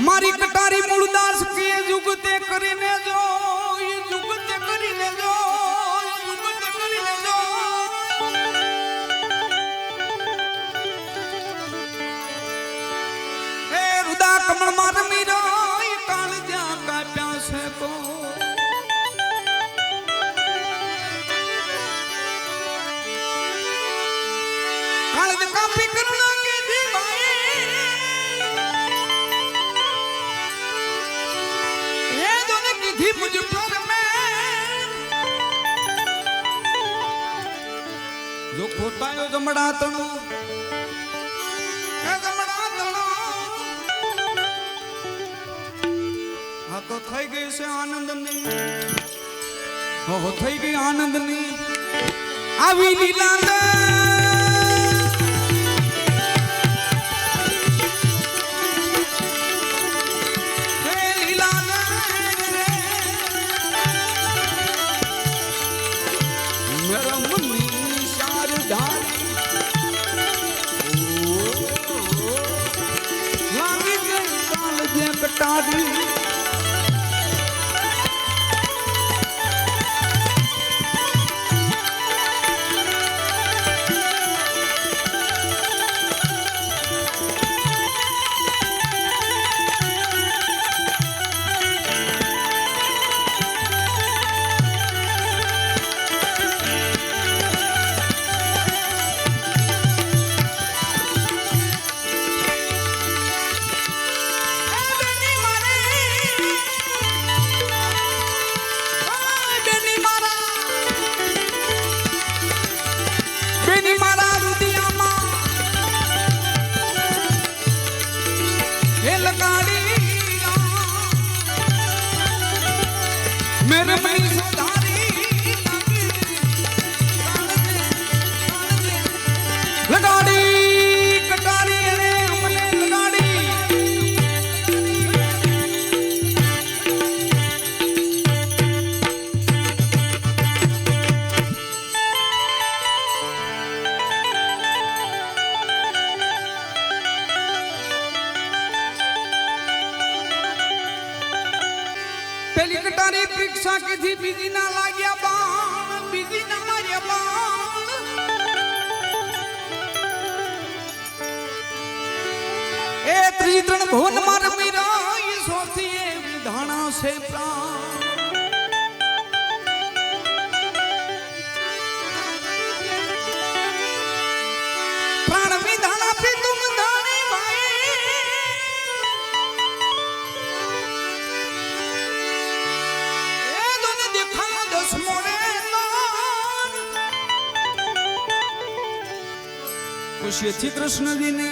મારી કટારી મૂળદાસ કે જુગતે કરીને જો ખોટાયો તણું જમડા તણો હા, તો થઈ ગઈ છે આનંદની. હો થઈ ગઈ આનંદની. આવી લીલા ત્રી ત્રણ ભુવનમાં રમી રહી સોથી એ વિધાણા સે પ્રાણ. પ્રાણ વિધાણા પી ધાણી ભાઈ. એ દોને મોરે કૃષ્ણજીને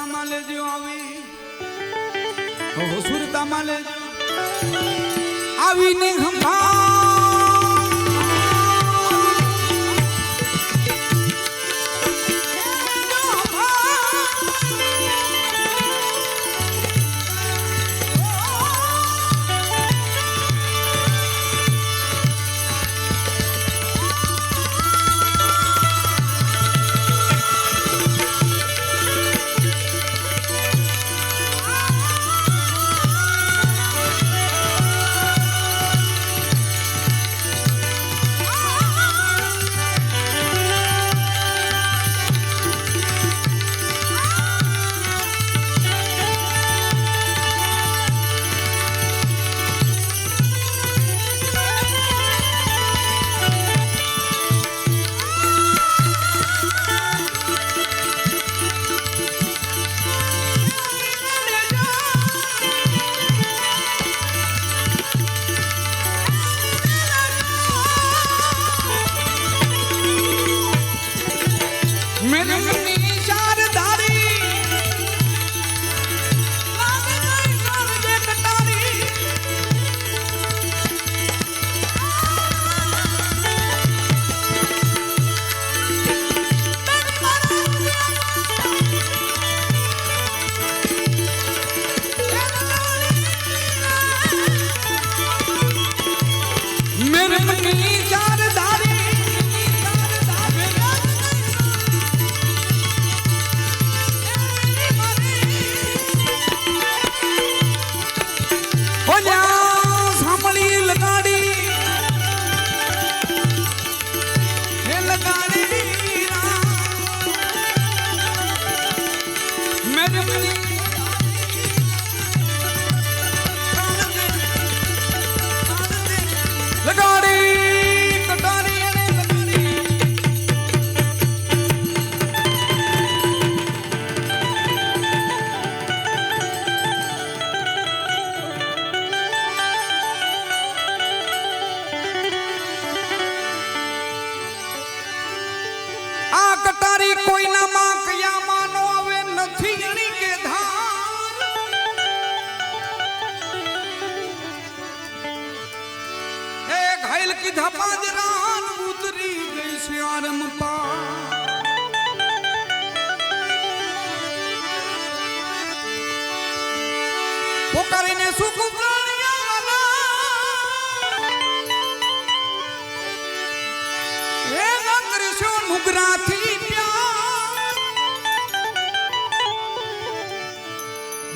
સુરતામાં લેજો આવી. સુરતામાં લેજો. આવીને હંભા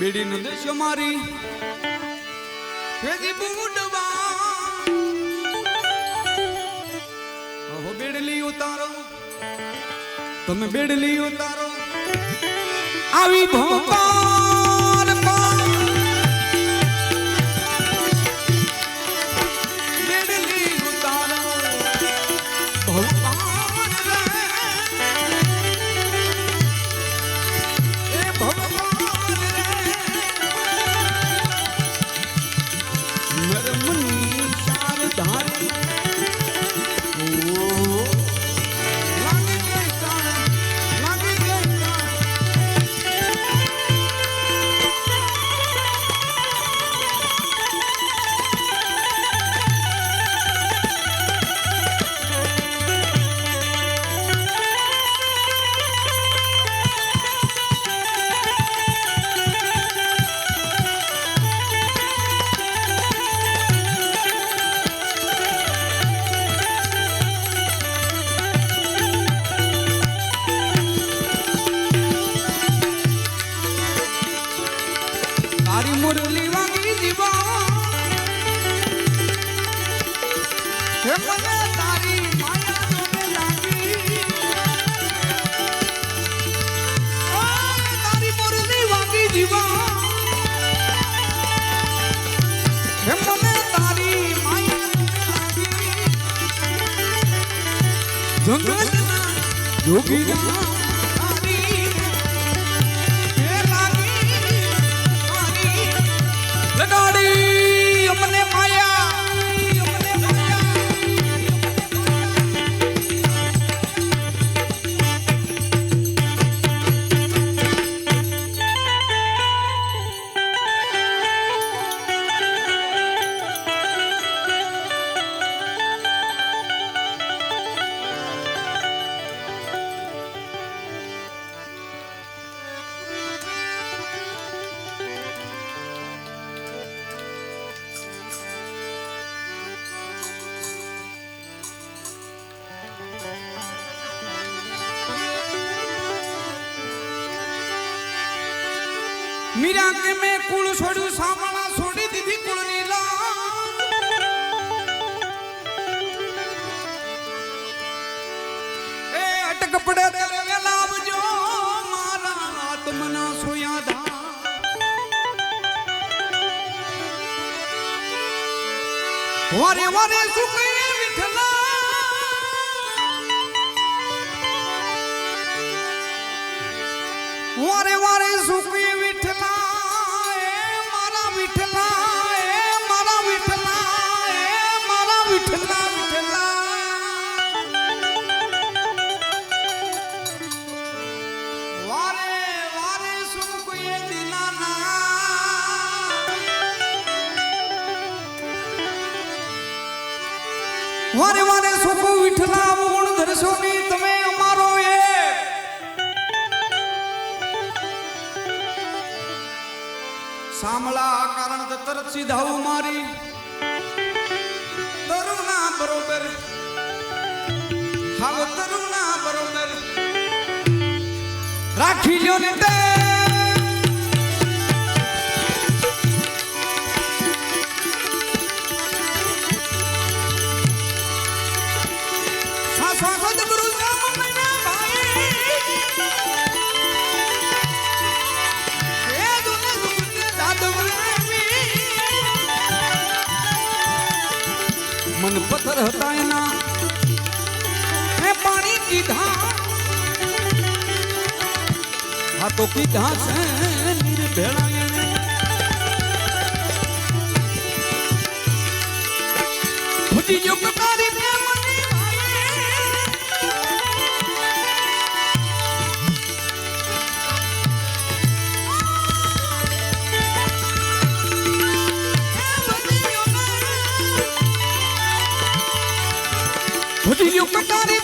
બેડી નો દેશ મારી ફેજી બુડવા બેડલી ઉતારો. તમે બેડલી ઉતારો. આવી ભોપાલ Yogi. મીરા કે મેં કુળ છોડ્યું સામણા છોડી દીધી કુળની લાજ. એ અટક પડે ત્યારે વેલા આવજો મારા આત્મના સોયા ધા વારે વારે સુખે વિઠલા વારે વારે સુખી વારે વારે સુખ વિઠલા ગુણ ધરશો ની તમે અમારો એ સાંભળા કારણ તરત સીધાવું મારી. દાદવરામી મન પથ્થર હતા આ તો કીધા છે નિર્ભેળા ભૂજી જો કટારી